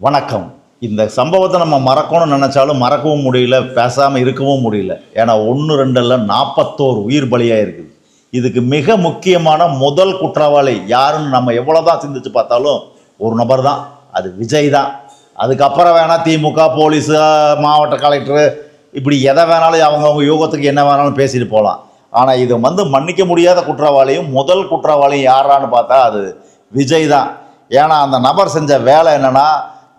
வணக்கம். இந்த சம்பவத்தை நம்ம மறக்கணும்னு நினச்சாலும் மறக்கவும் முடியல பேசாமல் இருக்கவும் முடியல. ஏன்னா ஒன்று ரெண்டில் நாற்பத்தோரு உயிர் பலியாக இருக்குது இதுக்கு மிக முக்கியமான முதல் குற்றவாளி யாருன்னு நம்ம எவ்வளோ தான் சிந்திச்சு பார்த்தாலும் ஒரு நபர் தான். அது விஜய் தான். அதுக்கப்புறம் வேணால் திமுக போலீஸு மாவட்ட கலெக்டரு இப்படி எதை வேணாலும் அவங்கவுங்க யோகத்துக்கு என்ன வேணாலும் பேசிட்டு போகலாம் ஆனால் இது வந்து மன்னிக்க முடியாத குற்றவாளியும் முதல் குற்றவாளியும் யாரான்னு பார்த்தா அது விஜய் தான். ஏன்னா அந்த நபர் செஞ்ச வேலை என்னன்னா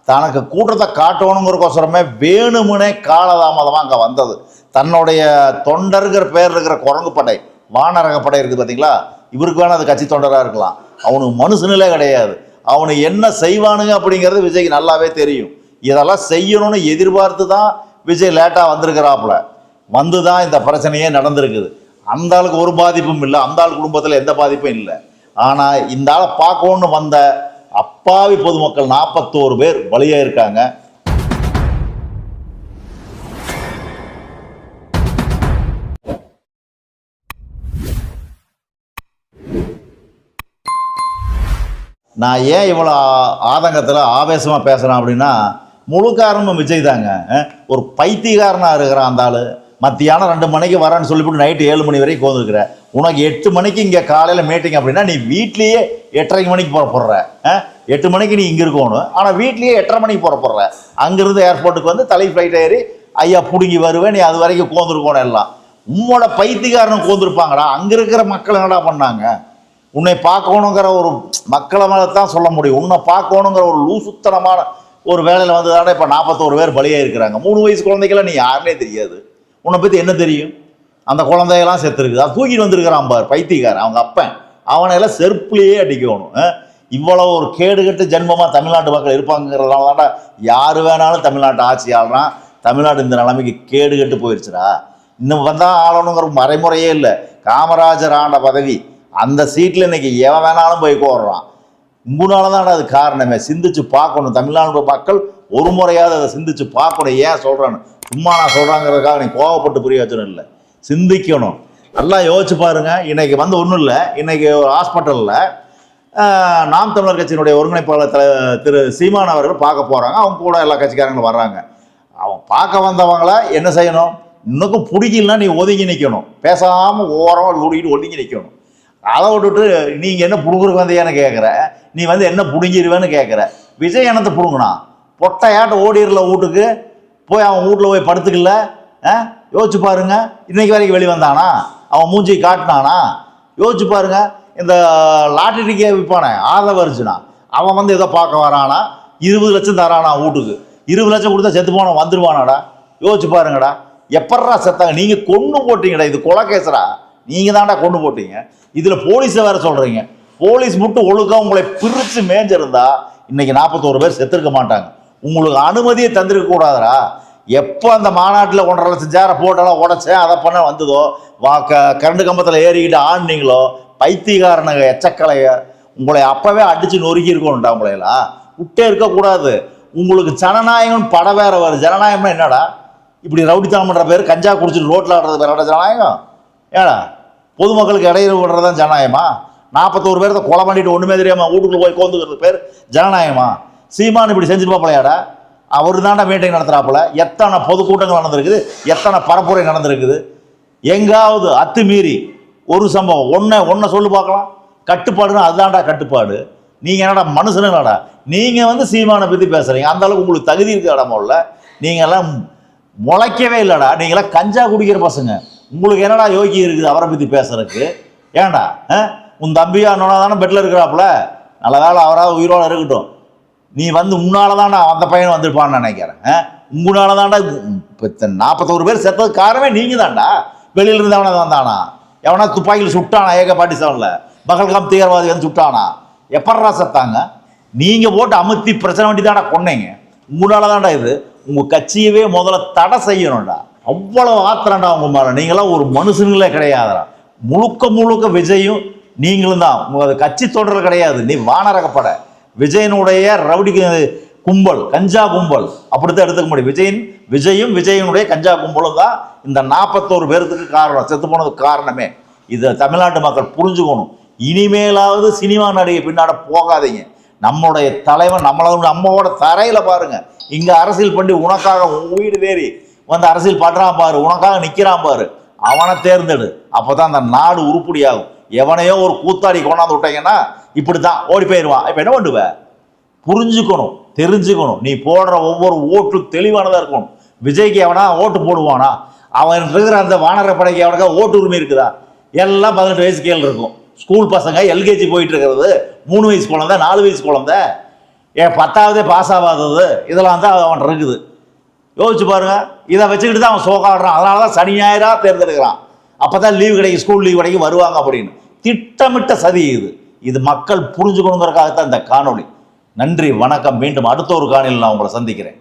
தனக்கு கூட்டத்தை காட்டணுங்கிறக்கோசரமே வேணுமுனே காலதாமதமாக அங்கே வந்தது. தன்னுடைய தொண்டருங்கிற பேர் இருக்கிற குரங்கு படை வானரக படை இருக்குது பார்த்தீங்களா இவருக்கு வேணால் அது கட்சி தொண்டராக இருக்கலாம். அவனுக்கு மனுஷனிலே கிடையாது. அவனு என்ன செய்வானுங்க அப்படிங்கிறது விஜய்க்கு நல்லாவே தெரியும். இதெல்லாம் செய்யணும்னு எதிர்பார்த்து தான் விஜய் லேட்டாக வந்திருக்கிறாப்புல. வந்து தான் இந்த பிரச்சனையே நடந்திருக்குது. அந்த ஆளுக்கு ஒரு பாதிப்பும் இல்லை. அந்த ஆள் குடும்பத்தில் எந்த பாதிப்பும் இல்லை. ஆனால் இந்த ஆளை பார்க்கணுன்னு வந்த அப்பாவி பொதுமக்கள் நாற்பத்தோரு பேர் பலியாக இருக்காங்க. நான் ஏன் இவ்வளோ ஆதங்கத்தில் ஆவேசமாக பேசுகிறேன் அப்படின்னா முழு காரணமும் விஜய் தாங்க. ஒரு பைத்தியகாரனாக இருக்கிறான் அந்த ஆள். மத்தியானம் ரெண்டு மணிக்கு வரேன்னு சொல்லிவிட்டு நைட்டு ஏழு மணி வரைக்கும் கோந்துருக்குற உனக்கு எட்டு மணிக்கு இங்கே காலையில் மீட்டிங் அப்படின்னா நீ வீட்லேயே எட்டரை மணிக்கு புறப்படுற போடுற எட்டு மணிக்கு நீ இங்கே இருக்கணும். ஆனால் வீட்லேயே எட்டரை மணிக்கு புறப்படுற போடுற அங்கேருந்து ஏர்போர்ட்டுக்கு வந்து தலை ஃப்ளைட் ஏறி ஐயா பிடுங்கி வருவேன். நீ அது வரைக்கும் கோந்துருக்கணும் எல்லாம். உம்மோட பைத்தியக்காரன் கோந்துருப்பாங்கடா அங்கே இருக்கிற மக்கள் என்னடா பண்ணாங்க? உன்னை பார்க்கணுங்கிற ஒரு மக்களை மேலே தான் சொல்ல முடியும். உன்னை பார்க்கணுங்கிற ஒரு லூசுத்தனமான ஒரு வேலையில் வந்ததாட இப்போ நாற்பத்தோரு பேர் பலியாக இருக்கிறாங்க மூணு வயசு குழந்தைக்கெல்லாம் நீ யாருன்னே தெரியாது. உன்னை பற்றி என்ன தெரியும்? அந்த குழந்தையெல்லாம் செத்துருக்குது. அது தூக்கிட்டு வந்திருக்கிறான் பார் பைத்தியக்காரன் அவங்க அப்பன் அவனையெல்லாம் செருப்புலேயே அடிக்கணும் இவ்வளோ ஒரு கேடுகட்டு ஜென்மமாக தமிழ்நாட்டு மக்கள் இருப்பாங்கிறதுனால யார் வேணாலும் தமிழ்நாட்டை ஆட்சி ஆள்றான். தமிழ்நாடு இந்த நிலைமைக்கு கேடுகட்டு போயிடுச்சுடா இன்னும் வந்தால் ஆளணுங்கிற மறைமுறையே இல்லை. காமராஜர் ஆண்ட பதவி அந்த சீட்டில் இன்னைக்கு எவன் வேணாலும் போய் கோர்றான். உங்களால தான் அது காரணமே. சிந்திச்சு பார்க்கணும். தமிழ்நாடு மக்கள் ஒரு முறையாவது அதை சிந்திச்சு பார்க்கணும். ஏன் சொல்கிறேன்னு சும்மா நான் சொல்கிறாங்கிறதுக்காக நீ கோவப்பட்டு புரிய வச்சணும் இல்லை. சிந்திக்கணும். நல்லா யோசிச்சு பாருங்க. இன்னைக்கு வந்து ஒன்றும் இல்லை. இன்னைக்கு ஒரு ஹாஸ்பிட்டலில் நாம் தமிழர் கட்சியினுடைய ஒருங்கிணைப்பாளர் தலை திரு சீமான் அவர்கள் பார்க்க போகிறாங்க அவங்க கூட எல்லா கட்சிக்காரங்களும் வர்றாங்க. அவன் பார்க்க வந்தவங்கள என்ன செய்யணும்? இன்னுக்கும் பிடிக்கலன்னா நீ ஒதுங்கி நிற்கணும் பேசாமல் ஓரமாக ஓடிக்கிட்டு ஒதுங்கி நிற்கணும் அதை விட்டுட்டு நீங்கள் என்ன பிடுங்குறக்கு வந்தியான்னு கேட்குற நீ வந்து என்ன பிடுங்கிடுவேன்னு கேட்குற விஜய் என்னத்தை புடுங்கினா? பொட்டையாட்ட ஓடிடல வீட்டுக்கு. போய் அவன் வீட்டில் போய் படுத்துக்கல ஆ? யோசிச்சு பாருங்க. இன்னைக்கு வரைக்கும் வெளியே வந்தானா? அவன் மூஞ்சி காட்டினானா? யோசிச்சு பாருங்க. இந்த லாட்டரிக்கே விற்பானே ஆதவ அர்ஜுனா அவன் வந்து எதை பார்க்க வரானா? இருபது லட்சம் தரானா வீட்டுக்கு. இருபது லட்சம் கொடுத்தா செத்து போனவன் வந்துருவானாடா? யோசிச்சு பாருங்கடா. எப்பட்றா செத்தாங்க? நீங்கள் கொண்டு போட்டீங்கடா. இது கொலை கேசுடா நீங்கள் தான்டா கொண்டு போட்டீங்க. இதில் போலீஸை வேற சொல்கிறீங்க போலீஸ் மட்டும் ஒழுக்காக உங்களை பிரித்து மேஞ்சிருந்தா இன்னைக்கு நாற்பத்தோரு பேர் செத்துருக்க மாட்டாங்க. உங்களுக்கு அனுமதியை தந்திருக்க கூடாதரா எப்போ அந்த மாநாட்டில் ஒன்றரை லட்சம் சேரை போட்டெல்லாம் உடச்சேன் அதை பண்ண வந்ததோ வா க கரண்டு கம்பத்தில் ஏறிக்கிட்டு ஆடினீங்களோ பைத்தியகாரனுங்க எச்சக்கலைய உங்களை அப்போவே அடித்து நொறுக்கி இருக்கணும்டா உங்களையெல்லாம். விட்டே இருக்கக்கூடாது. உங்களுக்கு ஜனநாயகம் பட வேற வரும் ஜனநாயகம்னா என்னடா? இப்படி ரவுடித்தனம் பண்ணுற பேர் கஞ்சா குடிச்சிட்டு ரோட்டில் ஆடுறது பேரோட ஜனநாயகம்? ஏடா பொதுமக்களுக்கு இடையில விடுறது தான் ஜனநாயகமா? நாற்பத்தோரு பேர்த்த கொலை பண்ணிட்டு ஒன்றுமே தெரியாமல் வீட்டுக்குள்ளே போய் கோந்துக்கிறது பேர் ஜனநாயகமா? சீமான் இப்படி செஞ்சுட்டு பார்ப்பலையாடா அவர் தாண்டா மீட்டிங் நடத்துகிறாப்புல எத்தனை பொதுக்கூட்டங்கள் நடந்திருக்குது? எத்தனை பரப்புரை நடந்திருக்குது? எங்காவது அத்துமீறி ஒரு சம்பவம். ஒன்றை ஒன்றை சொல்லு பார்க்கலாம். கட்டுப்பாடுன்னா அதுதான்டா கட்டுப்பாடு. நீங்கள் என்னடா மனுஷனுங்களாடா? நீங்கள் வந்து சீமானை பற்றி பேசுகிறீங்க அந்த அளவுக்கு உங்களுக்கு தகுதி இருக்க இடமோல்ல நீங்கள்லாம் முளைக்கவே இல்லைடா. நீங்களாம் கஞ்சா குடிக்கிற பசங்க. உங்களுக்கு என்னடா யோகி இருக்குது அவரை பற்றி பேசுறதுக்கு? ஏன்டா ஆ? உன் தம்பியா நோனா தானே பெட்டில் இருக்கிறாப்புல. நல்ல வேலை அவராவது உயிரோட இருக்கட்டும். நீ வந்து உன்னால தான்டா அந்த பையன் வந்திருப்பான்னு நினைக்கிறேன். உங்களால தான்டா இப்போ நாற்பத்தோரு பேர் செத்தது காரணமே நீங்கள் தான்டா வெளியில இருந்தவன வந்தானா? எவனா துப்பாக்கியில் சுட்டானா ஏக பாட்டி பகல்காம் தீவிரவாதி வந்து சுட்டானா? எப்பட்றா செத்தாங்க? நீங்கள் போட்டு அமுத்தி பிரச்சனை வண்டி தாண்டா கொன்னீங்க. உங்களால தான்டா இது. உங்கள் கட்சியவே முதல்ல தடை செய்யணும்டா. அவ்வளவு ஆத்திரண்டா உங்க மேலே. நீங்களாம் ஒரு மனுஷங்களே கிடையாதுடா. முழுக்க முழுக்க விஜயும் நீங்களும் தான் உங்க கட்சி தொடர் கிடையாது. நீ வானரகப்பட. விஜயனுடைய ரவுடி கும்பல் கஞ்சா கும்பல். அப்படித்தான் எடுத்துக்க முடியும். விஜயின் விஜயும் விஜயனுடைய கஞ்சா கும்பலும் தான் இந்த நாற்பத்தோரு பேர்த்துக்கு காரணம். செத்து போனதுக்கு காரணமே. இதை தமிழ்நாட்டு மக்கள் புரிஞ்சுக்கணும். இனிமேலாவது சினிமா நடிகை பின்னாட போகாதீங்க. நம்மளுடைய தலைவன் நம்மளோட நம்மளோட தரையில் பாருங்கள் இங்கே அரசியல் பண்ணி உனக்காக வீடு தேறி வந்து அரசியல் பண்ணுறான் பாரு உனக்காக நிற்கிறான் பாரு. அவனை தேர்ந்தெடு. அப்போ தான் அந்த நாடு உருப்படியாகும். எவனையோ ஒரு கூத்தாடி கொண்டாந்து விட்டீங்கன்னா இப்படித்தான் ஓடி போயிடுவான் இப்போ என்ன பண்ணுவ? புரிஞ்சுக்கணும் தெரிஞ்சுக்கணும். நீ போடுற ஒவ்வொரு ஓட்டு தெளிவானதாக இருக்கணும். விஜய்க்கு எவனா ஓட்டு போடுவானா? அவன் இருக்கிற அந்த வானர படைக்கு அவனுக்கு ஓட்டு உரிமை இருக்குதா? எல்லாம் பதினெட்டு வயசு கீழே இருக்கும். ஸ்கூல் பசங்க எல்கேஜி போயிட்டு இருக்கிறது. மூணு வயசு குழந்தை நாலு வயசு குழந்தை. ஏன் பத்தாவதே பாஸ் ஆகாதது. இதெல்லாம் தான் அவன் இருக்குது. யோசிச்சு பாருங்க. இதை வச்சுக்கிட்டு தான் அவன் சோகாடுறான். அதனால தான் சனி ஞாயிறாக தேர்ந்தெடுக்கிறான். அப்போ தான் லீவு கிடைக்கும் ஸ்கூல் லீவ் கிடைக்கும் வருவாங்க அப்படின்னு. திட்டமிட்ட சதி இது. இது மக்கள் புரிஞ்சுக்கணுங்கிறதுக்காகத்தான் இந்த காணொளி. நன்றி வணக்கம். மீண்டும் அடுத்த ஒரு காணொலியில் நான் உங்களை சந்திக்கிறேன்.